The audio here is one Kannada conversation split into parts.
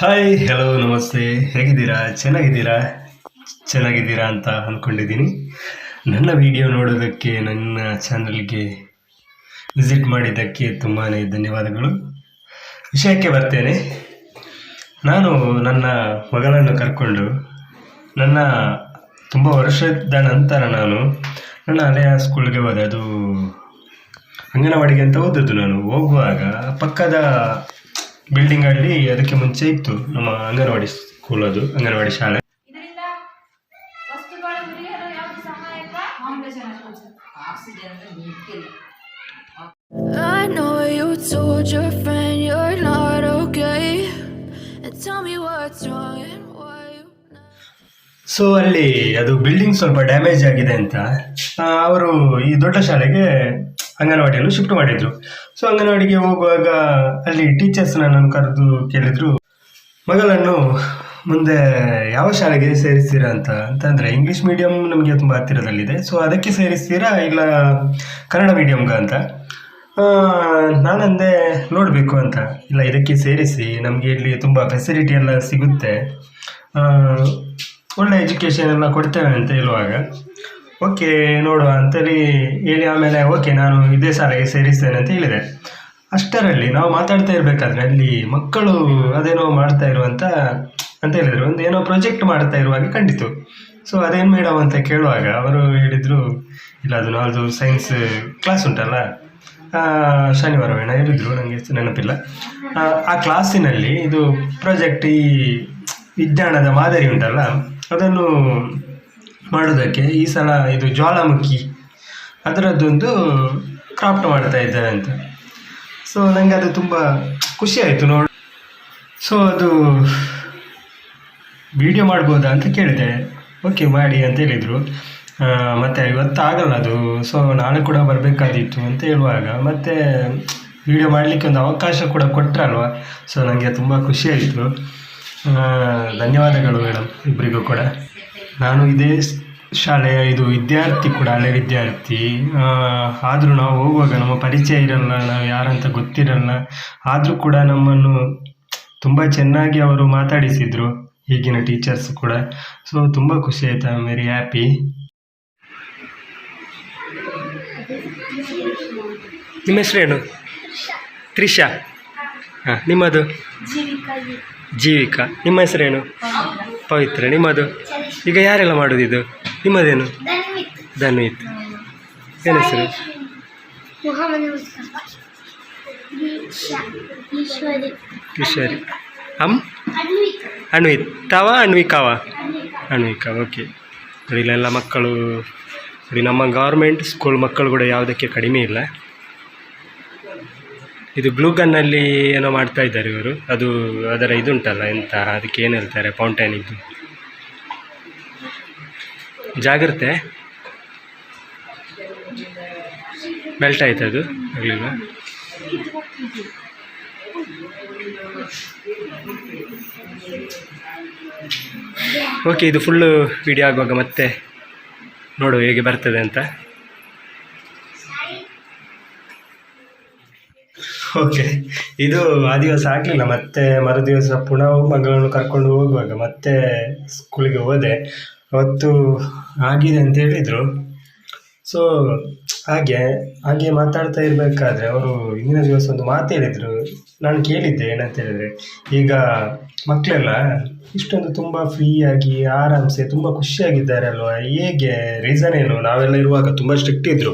ಹಾಯ್ ಹಲೋ ನಮಸ್ತೆ. ಹೇಗಿದ್ದೀರಾ? ಚೆನ್ನಾಗಿದ್ದೀರಾ? ಚೆನ್ನಾಗಿದ್ದೀರಾ ಅಂತ ಅಂದ್ಕೊಂಡಿದ್ದೀನಿ. ನನ್ನ ವಿಡಿಯೋ ನೋಡೋದಕ್ಕೆ, ನನ್ನ ಚಾನಲ್ಗೆ ವಿಸಿಟ್ ಮಾಡಿದ್ದಕ್ಕೆ ತುಂಬಾ ಧನ್ಯವಾದಗಳು. ವಿಷಯಕ್ಕೆ ಬರ್ತೇನೆ. ನಾನು ನನ್ನ ಮಗಳನ್ನು ಕರ್ಕೊಂಡು, ನನ್ನ ತುಂಬ ವರ್ಷದ ನಂತರ ನಾನು ನನ್ನ ಹಳೆಯ ಸ್ಕೂಲ್ಗೆ ಹೋದೆ. ಅದು ಅಂಗನವಾಡಿಗೆ ಅಂತ ಹೋದದ್ದು ನಾನು. ಹೋಗುವಾಗ ಪಕ್ಕದ ಬಿಲ್ಡಿಂಗಲ್ಲಿ ಅದಕ್ಕೆ ಮುಂಚೆ ಇತ್ತು ನಮ್ಮ ಅಂಗನವಾಡಿ ಸ್ಕೂಲ್ ಅದು ಅಂಗನವಾಡಿ ಶಾಲೆ ಇದರಿಂದ ವಸ್ತುಗಳ ಮುರಿಯಲು ಯಾವುದು ಸಹಾಯಕ ಆಮ್ಲಜನಕ ಆಕ್ಸಿಜನ್ ಅಂದ್ರೆ ನಿಂತಿಲ್ಲ I know you told your friend you're not okay. And tell me what's wrong and why you. So ಅಲ್ಲಿ ಅದು ಬಿಲ್ಡಿಂಗ್ ಸ್ವಲ್ಪ ಡ್ಯಾಮೇಜ್ ಆಗಿದೆ ಅಂತ ಅವರು ಈ ದೊಡ್ಡ ಶಾಲೆಗೆ ಅಂಗನವಾಡಿಯನ್ನು ಶಿಫ್ಟ್ ಮಾಡಿದ್ರು ಸೊ ಅಂಗನವಾಡಿಗೆ ಹೋಗುವಾಗ ಅಲ್ಲಿ ಟೀಚರ್ಸ್ ನನ್ನನ್ನು ಕರೆದು ಕೇಳಿದ್ರು, ಮಗಳನ್ನು ಮುಂದೆ ಯಾವ ಶಾಲೆಗೆ ಸೇರಿಸ್ತೀರಾ ಅಂತ? ಅಂತಂದರೆ ಇಂಗ್ಲೀಷ್ ಮೀಡಿಯಂ ನಮಗೆ ತುಂಬ ಹತ್ತಿರದಲ್ಲಿದೆ. ಸೊ ಅದಕ್ಕೆ ಸೇರಿಸ್ತೀರಾ ಇಲ್ಲ ಕನ್ನಡ ಮೀಡಿಯಮ್ಗ ಅಂತ? ನಾನಂದೆ ನೋಡಬೇಕು ಅಂತ. ಇಲ್ಲ, ಇದಕ್ಕೆ ಸೇರಿಸಿ. ನಮಗೆ ಇಲ್ಲಿ ತುಂಬ ಫೆಸಿಲಿಟಿ ಎಲ್ಲ ಸಿಗುತ್ತೆ. ಒಳ್ಳೆ ಎಜುಕೇಷನ್ ಎಲ್ಲ ಕೊಡ್ತೇವೆ ಅಂತ ಹೇಳುವಾಗ. ಓಕೆ, ನೋಡುವ ಅಂತೇಳಿ ಹೇಳಿ ಆಮೇಲೆ ಓಕೆ, ನಾನು ಇದೇ ಶಾಲೆಗೆ ಸೇರಿಸ್ತೇನೆ ಅಂತ ಹೇಳಿದೆ. ಅಷ್ಟರಲ್ಲಿ ನಾವು ಮಾತಾಡ್ತಾ ಇರಬೇಕಾದ್ರೆ ಅಲ್ಲಿ ಮಕ್ಕಳು ಅದೇನೋ ಮಾಡ್ತಾ ಇರುವಂತ ಅಂತ ಹೇಳಿದರು. ಒಂದು ಏನೋ ಪ್ರಾಜೆಕ್ಟ್ ಮಾಡ್ತಾ ಇರುವಾಗ ಕಂಡಿತು. ಸೊ ಅದೇನು ಮೇಡಮ್ ಅಂತ ಕೇಳುವಾಗ ಅವರು ಹೇಳಿದರು, ಇಲ್ಲ, ಅದು ನಾಲ್ದು ಸೈನ್ಸ್ ಕ್ಲಾಸ್ ಉಂಟಲ್ಲ. ಶನಿವಾರ ವೇಣ ಹೇಳಿದ್ರು ನನಗೆ ನೆನಪಿಲ್ಲ. ಆ ಕ್ಲಾಸಿನಲ್ಲಿ ಇದು ಪ್ರಾಜೆಕ್ಟ್ ಈ ವಿಜ್ಞಾನದ ಮಾದರಿ ಉಂಟಲ್ಲ, ಅದನ್ನು ಮಾಡೋದಕ್ಕೆ ಈ ಸಲ ಇದು ಜ್ವಾಲಾಮುಖಿ ಅದರದ್ದೊಂದು ಕ್ರಾಫ್ಟ್ ಮಾಡ್ತಾ ಇದ್ದಾರೆ ಅಂತ. ಸೊ ನನಗೆ ಅದು ತುಂಬ ಖುಷಿ ಆಯಿತು ನೋಡಿ. ಸೊ ಅದು ವಿಡಿಯೋ ಮಾಡ್ಬೋದಾ ಅಂತ ಕೇಳಿದೆ. ಓಕೆ ಮಾಡಿ ಅಂತ ಹೇಳಿದರು. ಮತ್ತು ಇವತ್ತು ಆಗಲ್ಲ ಅದು. ಸೊ ನಾಳೆ ಕೂಡ ಬರಬೇಕಾದಿತ್ತು ಅಂತ ಹೇಳುವಾಗ ಮತ್ತೆ ವಿಡಿಯೋ ಮಾಡಲಿಕ್ಕೆ ಒಂದು ಅವಕಾಶ ಕೂಡ ಕೊಟ್ಟರಲ್ವ ಸೊ ನನಗೆ ತುಂಬ ಖುಷಿ ಆಯಿತು. ಧನ್ಯವಾದಗಳು ಮೇಡಮ್ ಇಬ್ಬರಿಗೂ ಕೂಡ. ನಾನು ಇದೇ ಶಾಲೆಯ ಇದು ವಿದ್ಯಾರ್ಥಿ ಕೂಡ, ಹಳೆ ವಿದ್ಯಾರ್ಥಿ ಆದರೂ ನಾವು ಹೋಗುವಾಗ ನಮ್ಮ ಪರಿಚಯ ಇರಲ್ಲ, ನಾವು ಯಾರಂತ ಗೊತ್ತಿರಲ್ಲ. ಆದರೂ ಕೂಡ ನಮ್ಮನ್ನು ತುಂಬ ಚೆನ್ನಾಗಿ ಅವರು ಮಾತಾಡಿಸಿದರು, ಈಗಿನ ಟೀಚರ್ಸ್ ಕೂಡ. ಸೊ ತುಂಬ ಖುಷಿ ಆಯಿತು ಐ ವೆರಿ ಹ್ಯಾಪಿ ನಿಮ್ಮ ಹೆಸರೇನು ತ್ರಿಷಾ. ಹಾಂ, ನಿಮ್ಮದು? ಜೀವಿಕಾ. ನಿಮ್ಮ ಹೆಸರೇನು ಪವಿತ್ರ. ನಿಮ್ಮದು? ಈಗ ಯಾರೆಲ್ಲ ಮಾಡೋದು ಇದು? ನಿಮ್ಮದೇನು? ಧನ್ವಿತ್. ಏನು ಹೆಸರು? ಈಶ್ವರಿ. ಕಿಶೋರಿ ಅಮ್ ಅಣ್ವಿತ್ ತಾವ ಅಣ್ವಿಕಾವ ಅನ್ವಿಕಾ. ಓಕೆ. ನೋಡಿ ಇಲ್ಲೆಲ್ಲ ಮಕ್ಕಳು ನೋಡಿ ನಮ್ಮ ಗೌರ್ಮೆಂಟ್ ಸ್ಕೂಲ್ ಮಕ್ಕಳು ಕೂಡ ಯಾವುದಕ್ಕೆ ಕಡಿಮೆ ಇಲ್ಲ. ಇದು ಗ್ಲೂಗನ್ನಲ್ಲಿ ಏನೋ ಮಾಡ್ತಾ ಇದ್ದಾರೆ ಇವರು. ಅದು ಅದರ ಇದುಂಟಲ್ಲ ಎಂತ ಅದಕ್ಕೆ ಏನು ಹೇಳ್ತಾರೆ ಫೌಂಟೈನ್ ಜಾಗ್ರತೆ ಮೆಲ್ಟ್ ಆಯ್ತು ಅದು? ಆಗಲಿಲ್ಲ ಓಕೆ ಇದು ಫುಲ್ಲು ವಿಡಿಯೋ ಆಗುವಾಗ ಮತ್ತೆ ನೋಡು ಹೇಗೆ ಬರ್ತದೆ ಅಂತ. ಓಕೆ ಇದು ಆ ದಿವಸ ಆಗಲಿಲ್ಲ, ಮತ್ತೆ ಮರು ದಿವಸ ಪುನಃ ಮಗಳನ್ನು ಕರ್ಕೊಂಡು ಹೋಗುವಾಗ ಮತ್ತೆ ಸ್ಕೂಲಿಗೆ ಹೋದೆ. ಅವತ್ತು ಆಗಿದೆ ಅಂತ ಹೇಳಿದರು. ಸೊ ಹಾಗೆ ಹಾಗೆ ಮಾತಾಡ್ತಾ ಇರಬೇಕಾದ್ರೆ ಅವರು ಹಿಂದಿನ ದಿವಸ ಒಂದು ಮಾತು ಹೇಳಿದರು. ನಾನು ಕೇಳಿದ್ದೆ, ಏನಂತ ಹೇಳಿದರೆ, ಈಗ ಮಕ್ಕಳೆಲ್ಲ ಇಷ್ಟೊಂದು ತುಂಬ ಫ್ರೀಯಾಗಿ ಆರಾಮ್ಸೆ, ತುಂಬ ಖುಷಿಯಾಗಿದ್ದಾರೆ ಅಲ್ವಾ ಹೇಗೆ? ರೀಸನ್ ಏನು? ನಾವೆಲ್ಲ ಇರುವಾಗ ತುಂಬ ಸ್ಟ್ರಿಕ್ಟ್ ಇದ್ದರು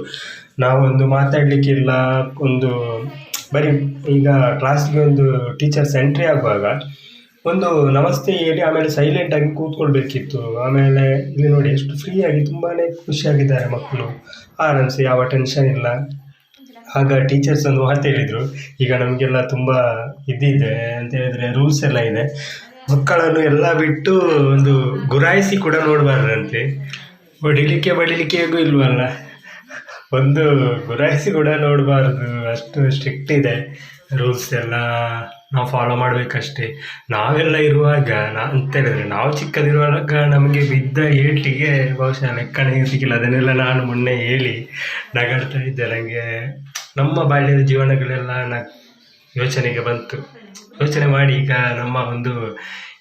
ನಾವೊಂದು ಮಾತಾಡಲಿಕ್ಕಿಲ್ಲ, ಒಂದು ಬರೀ ಈಗ ಕ್ಲಾಸ್ಗೆ ಒಂದು ಟೀಚರ್ಸ್ ಎಂಟ್ರಿ ಆಗುವಾಗ ಒಂದು ನಮಸ್ತೆ ಹೇಳಿ ಆಮೇಲೆ ಸೈಲೆಂಟ್ ಆಗಿ ಕೂತ್ಕೊಳ್ಬೇಕಿತ್ತು. ಆಮೇಲೆ ಇಲ್ಲಿ ನೋಡಿ ಎಷ್ಟು ಫ್ರೀಯಾಗಿ ತುಂಬಾ ಖುಷಿಯಾಗಿದ್ದಾರೆ ಮಕ್ಕಳು. ಆರಾಮ್ಸೆ, ಯಾವ ಟೆನ್ಷನ್ ಇಲ್ಲ. ಆಗ ಟೀಚರ್ಸ್ ಒಂದು ಮಾತು ಹೇಳಿದರು. ಈಗ ನಮಗೆಲ್ಲ ತುಂಬ ಇದಿದೆ ಅಂತ ಹೇಳಿದ್ರೆ ರೂಲ್ಸ್ ಎಲ್ಲ ಇದೆ. ಮಕ್ಕಳನ್ನು ಎಲ್ಲ ಬಿಟ್ಟು ಒಂದು ಗುರಾಯಿಸಿ ಕೂಡ ನೋಡಬಾರ್ದಂತೆ. ಹೊಡಿಲಿಕ್ಕೆ ಬಡಿಲಿಕ್ಕೆ ಹೇಗೂ ಇಲ್ವಲ್ಲ. ಒಂದು ಗುರಾಯಿಸಿ ಕೂಡ ನೋಡಬಾರ್ದು. ಅಷ್ಟು ಸ್ಟ್ರಿಕ್ಟ್ ಇದೆ. ರೂಲ್ಸ್ ಎಲ್ಲ ನಾವು ಫಾಲೋ ಮಾಡಬೇಕಷ್ಟೇ. ನಾವೆಲ್ಲ ಇರುವಾಗ ನಾ, ಅಂತ ಹೇಳಿದ್ರೆ ನಾವು ಚಿಕ್ಕದಿರುವಾಗ ನಮಗೆ ಬಿದ್ದ ಏಟಿಗೆ ಬಹುಶಃ ಲೆಕ್ಕನೇ ಸಿಕ್ಕಿಲ್ಲ. ಅದನ್ನೆಲ್ಲ ನಾನು ಮೊನ್ನೆ ಹೇಳಿ ನಗಾಡ್ತಾ ಇದ್ದೆ. ನನಗೆ ನಮ್ಮ ಬಾಲ್ಯದ ಜೀವನಗಳೆಲ್ಲ ನ, ಯೋಚನೆಗೆ ಬಂತು. ಯೋಚನೆ ಮಾಡಿ ಈಗ ನಮ್ಮ ಒಂದು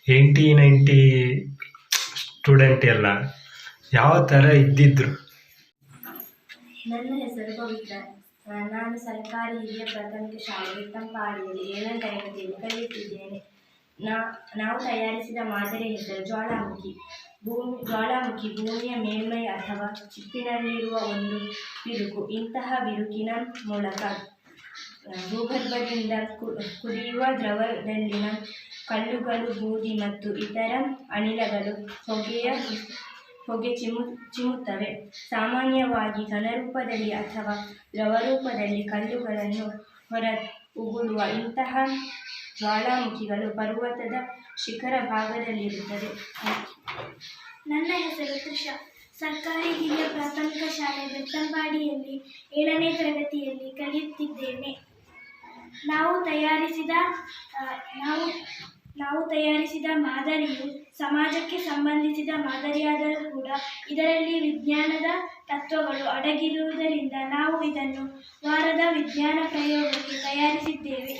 ಏಯ್ಟಿ ನೈಂಟಿ ಸ್ಟೂಡೆಂಟ್ ಎಲ್ಲ ಯಾವ ಥರ ಇದ್ದಿದ್ರು? ನನ್ನ ಹೆಸರು ಪವಿತ್ರ. ನಾನು ಸರ್ಕಾರಿ ಹಿರಿಯ ಪ್ರಾಥಮಿಕ ಶಾಲೆ ತಂಪಾಡಿಯಲ್ಲಿ ಏಳನೇ ತರಗತಿಯಲ್ಲಿ ಕಲಿಯುತ್ತಿದ್ದೇನೆ. ನಾ, ನಾವು ತಯಾರಿಸಿದ ಮಾದರಿ ಹೆಸರು ಜ್ವಾಲಾಮುಖಿ. ಭೂಮಿ, ಜ್ವಾಲಾಮುಖಿ ಭೂಮಿಯ ಮೇಲ್ಮೈ ಅಥವಾ ಚಿಪ್ಪಿನಲ್ಲಿರುವ ಒಂದು ಬಿರುಕು. ಇಂತಹ ಬಿರುಕಿನ ಮೂಲಕ ಭೂಗರ್ಭದಿಂದ ಕುದಿಯುವ ದ್ರವದಲ್ಲಿನ ಕಲ್ಲುಗಳು, ಬೂದಿ ಮತ್ತು ಇತರ ಅನಿಲಗಳು ಹೊಗೆಯ ಹೊಗೆ ಚಿಮ್ಮು ಚಿಮ್ಮುತ್ತವೆ ಸಾಮಾನ್ಯವಾಗಿ ಘನರೂಪದಲ್ಲಿ ಅಥವಾ ದ್ರವರೂಪದಲ್ಲಿ ಕಲ್ಲುಗಳನ್ನು ಹೊರ ಉಗುಳುವ ಇಂತಹ ಜ್ವಾಲಾಮುಖಿಗಳು ಪರ್ವತದ ಶಿಖರ ಭಾಗದಲ್ಲಿರುತ್ತದೆ ನನ್ನ ಹೆಸರು ಕೃಷ ಸರ್ಕಾರಿ ಹಿರಿಯ ಪ್ರಾಥಮಿಕ ಶಾಲೆ ಬೆತ್ತಂಬಾಡಿಯಲ್ಲಿ ಏಳನೇ ತರಗತಿಯಲ್ಲಿ ಕಲಿಯುತ್ತಿದ್ದೇನೆ. ನಾವು ತಯಾರಿಸಿದ ನಾವು ನಾವು ತಯಾರಿಸಿದ ಮಾದರಿಯು ಸಮಾಜಕ್ಕೆ ಸಂಬಂಧಿಸಿದ ಮಾದರಿಯಾದರೂ ಕೂಡ ಇದರಲ್ಲಿ ವಿಜ್ಞಾನದ ತತ್ವಗಳು ಅಡಗಿರುವುದರಿಂದ ನಾವು ಇದನ್ನು ವಾರದ ವಿಜ್ಞಾನ ಪ್ರಯೋಗಕ್ಕೆ ತಯಾರಿಸಿದ್ದೇವೆ.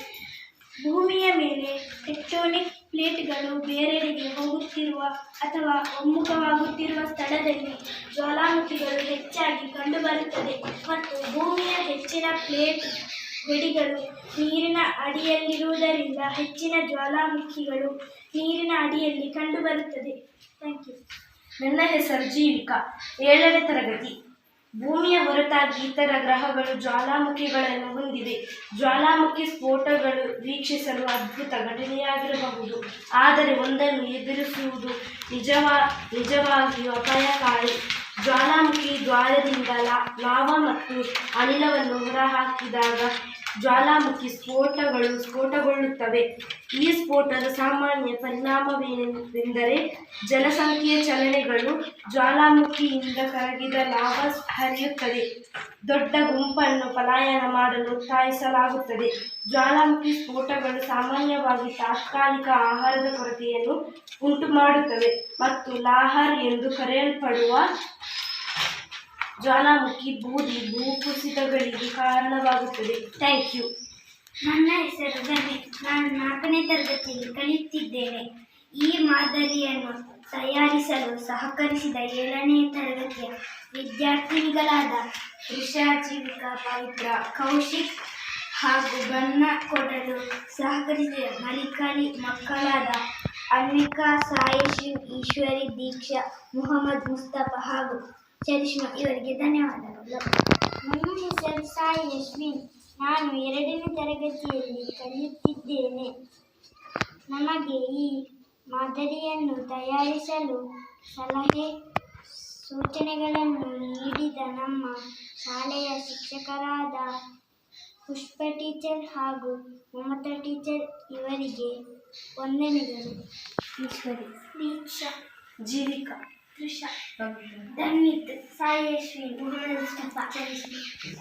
ಭೂಮಿಯ ಮೇಲೆ ಟೆಕ್ಟೋನಿಕ್ ಪ್ಲೇಟ್ಗಳು ಬೇರೆಡೆಗೆ ಹೋಗುತ್ತಿರುವ ಅಥವಾ ಒಮ್ಮುಖವಾಗುತ್ತಿರುವ ಸ್ಥಳದಲ್ಲಿ ಜ್ವಾಲಾಮುಖಿಗಳು ಹೆಚ್ಚಾಗಿ ಕಂಡುಬರುತ್ತದೆ ಮತ್ತು ಭೂಮಿಯ ಹೆಚ್ಚಿನ ಪ್ಲೇಟ್ ಗಡಿಗಳು ನೀರಿನ ಅಡಿಯಲ್ಲಿರುವುದರಿಂದ ಹೆಚ್ಚಿನ ಜ್ವಾಲಾಮುಖಿಗಳು ನೀರಿನ ಅಡಿಯಲ್ಲಿ ಕಂಡುಬರುತ್ತದೆ. ಥ್ಯಾಂಕ್ ಯು ನನ್ನ ಹೆಸರು ಜೀವಿಕಾ. ಏಳನೇ ತರಗತಿ. ಭೂಮಿಯ ಹೊರತಾಗಿ ಇತರ ಗ್ರಹಗಳು ಜ್ವಾಲಾಮುಖಿಗಳನ್ನು ಹೊಂದಿವೆ. ಜ್ವಾಲಾಮುಖಿ ಸ್ಫೋಟಗಳು ವೀಕ್ಷಿಸಲು ಅದ್ಭುತ ಘಟನೆಯಾಗಿರಬಹುದು. ಆದರೆ ಒಂದನ್ನು ಎದುರಿಸುವುದು ನಿಜವಾ ನಿಜವಾಗಿಯೂ ಅಪಾಯಕಾರಿ. ಜ್ವಾಲಾಮುಖಿ ಜ್ವಾಲದಿಂದ ಲಾವಾ ಮತ್ತು ಅನಿಲವನ್ನು ಹೊರಹಾಕಿದಾಗ ಜ್ವಾಲಾಮುಖಿ ಸ್ಫೋಟಗಳು ಸ್ಫೋಟಗೊಳ್ಳುತ್ತವೆ. ಈ ಸ್ಫೋಟದ ಸಾಮಾನ್ಯ ಪರಿಣಾಮವೇನೆಂದರೆ ಜನಸಂಖ್ಯೆಯ ಚಲನೆಗಳು ಜ್ವಾಲಾಮುಖಿಯಿಂದ ಕರಗಿದ ಲಾಭ ಹರಿಯುತ್ತದೆ ದೊಡ್ಡ ಗುಂಪನ್ನು ಪಲಾಯನ ಮಾಡಲು ಒತ್ತಾಯಿಸಲಾಗುತ್ತದೆ. ಜ್ವಾಲಾಮುಖಿ ಸ್ಫೋಟಗಳು ಸಾಮಾನ್ಯವಾಗಿ ತಾತ್ಕಾಲಿಕ ಆಹಾರದ ಕೊರತೆಯನ್ನು ಉಂಟುಮಾಡುತ್ತವೆ ಮತ್ತು ಲಾಹರ್ ಎಂದು ಕರೆಯಲ್ಪಡುವ ಜ್ವಾಲಾಮುಖಿ, ಬೂದಿ, ಭೂಕುಸಿತಗಳಿಗೆ ಕಾರಣವಾಗುತ್ತದೆ. ಥ್ಯಾಂಕ್ ಯು ನನ್ನ ಹೆಸರು ಗಣೇಶ್. ನಾನು ನಾಲ್ಕನೇ ತರಗತಿಯಲ್ಲಿ ಕಲಿಯುತ್ತಿದ್ದೇನೆ. ಈ ಮಾದರಿಯನ್ನು ತಯಾರಿಸಲು ಸಹಕರಿಸಿದ ಏಳನೇ ತರಗತಿಯ ವಿದ್ಯಾರ್ಥಿನಿಗಳಾದ ತ್ರಿಷಾ, ಜೀವಿಕಾ, ಪವಿತ್ರ, ಕೌಶಿಕ್ ಹಾಗೂ ಬಣ್ಣ ಕೊಡಲು ಸಹಕರಿಸಿದ ಮಲಿಕಲಿ ಮಕ್ಕಳಾದ ಅನ್ವಿಕಾ ಸಾಯೇಶ್ ಈಶ್ವರಿ, ದೀಕ್ಷಾ, ಮುಹಮ್ಮದ್, ಮುಸ್ತಫಾ ಹಾಗೂ ಚರಿಷ್ಮಾ ಇವರಿಗೆ ಧನ್ಯವಾದಗಳು. ನನ್ನ ಹೆಸರು ಸಾಯಿ ಯಶ್ವಿನ್. ನಾನು ಎರಡನೇ ತರಗತಿಯಲ್ಲಿ ಕಲಿಯುತ್ತಿದ್ದೇನೆ. ನಮಗೆ ಈ ಮಾದರಿಯನ್ನು ತಯಾರಿಸಲು ಸಲಹೆ ಸೂಚನೆಗಳನ್ನು ನೀಡಿದ ನಮ್ಮ ಶಾಲೆಯ ಶಿಕ್ಷಕರಾದ ಪುಷ್ಪ ಟೀಚರ್ ಹಾಗೂ ಮಮತಾ ಟೀಚರ್ ಇವರಿಗೆ ವಂದನೆಗಳು. ಈಶ್ವರಿ. ದೀಕ್ಷಾ. ಜೀವಿಕಾ. ತ್ರಿಷಾ ಧನ್ವಿತ್ ಸಾಯಿ ಯಶ್ವಿನ್ ಮುಹಮ್ಮದ್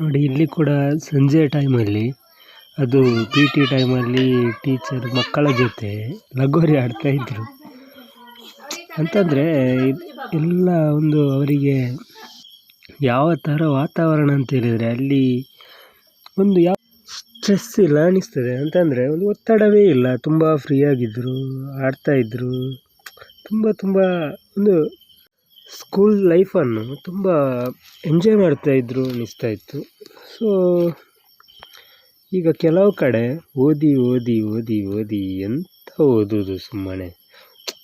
ನೋಡಿ, ಇಲ್ಲಿ ಕೂಡ ಸಂಜೆ ಟೈಮಲ್ಲಿ ಅದು ಪಿ ಟಿ ಟೈಮಲ್ಲಿ ಟೀಚರ್ ಮಕ್ಕಳ ಜೊತೆ ಲಗೋರಿ ಆಡ್ತಾ ಇದ್ರು. ಅಂತಂದರೆ, ಎಲ್ಲ ಒಂದು ಅವರಿಗೆ ಯಾವ ಥರ ವಾತಾವರಣ ಅಂತ ಹೇಳಿದರೆ, ಅಲ್ಲಿ ಒಂದು ಯಾವ ಸ್ಟ್ರೆಸ್ ಇಲ್ಲ ಅನ್ನಿಸ್ತದೆ ಅಂತಂದರೆ, ಒಂದು ಒತ್ತಡವೇ ಇಲ್ಲ. ತುಂಬ ಫ್ರೀಯಾಗಿದ್ದರು ಆಡ್ತಾಯಿದ್ರು ತುಂಬ ತುಂಬ ಒಂದು ಸ್ಕೂಲ್ ಲೈಫನ್ನು ತುಂಬ ಎಂಜಾಯ್ ಮಾಡ್ತಾಯಿದ್ರು ಅನ್ನಿಸ್ತಾ ಇತ್ತು. ಸೊ ಈಗ ಕೆಲವು ಕಡೆ ಓದಿ ಓದಿ ಓದಿ ಓದಿ ಎಂತ ಓದೋದು ಸುಮ್ಮನೆ.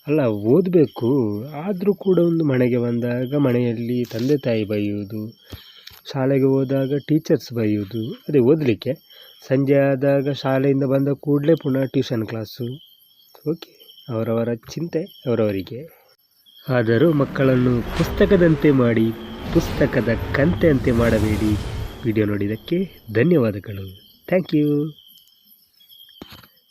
ಅಲ್ಲ, ಓದಬೇಕು. ಆದರೂ ಕೂಡ ಒಂದು ಮನೆಗೆ ಬಂದಾಗ ಮನೆಯಲ್ಲಿ ತಂದೆ ತಾಯಿ ಬೈಯೋದು ಶಾಲೆಗೆ ಹೋದಾಗ ಟೀಚರ್ಸ್ ಬೈಯೋದು ಅದೇ ಓದಲಿಕ್ಕೆ. ಸಂಜೆ ಆದಾಗ ಶಾಲೆಯಿಂದ ಬಂದ ಕೂಡಲೇ ಪುನಃ ಟ್ಯೂಷನ್ ಕ್ಲಾಸು ಓಕೆ ಅವರವರ ಚಿಂತೆ, ಅವರವರಿಗೆ. ಆದರೂ ಮಕ್ಕಳನ್ನು ಪುಸ್ತಕದಂತೆ ಮಾಡಿ ಪುಸ್ತಕದ ಕಂತೆಯಂತೆ ಮಾಡಬೇಡಿ. ವಿಡಿಯೋ ನೋಡಿದ್ದಕ್ಕೆ ಧನ್ಯವಾದಗಳು. Thank you.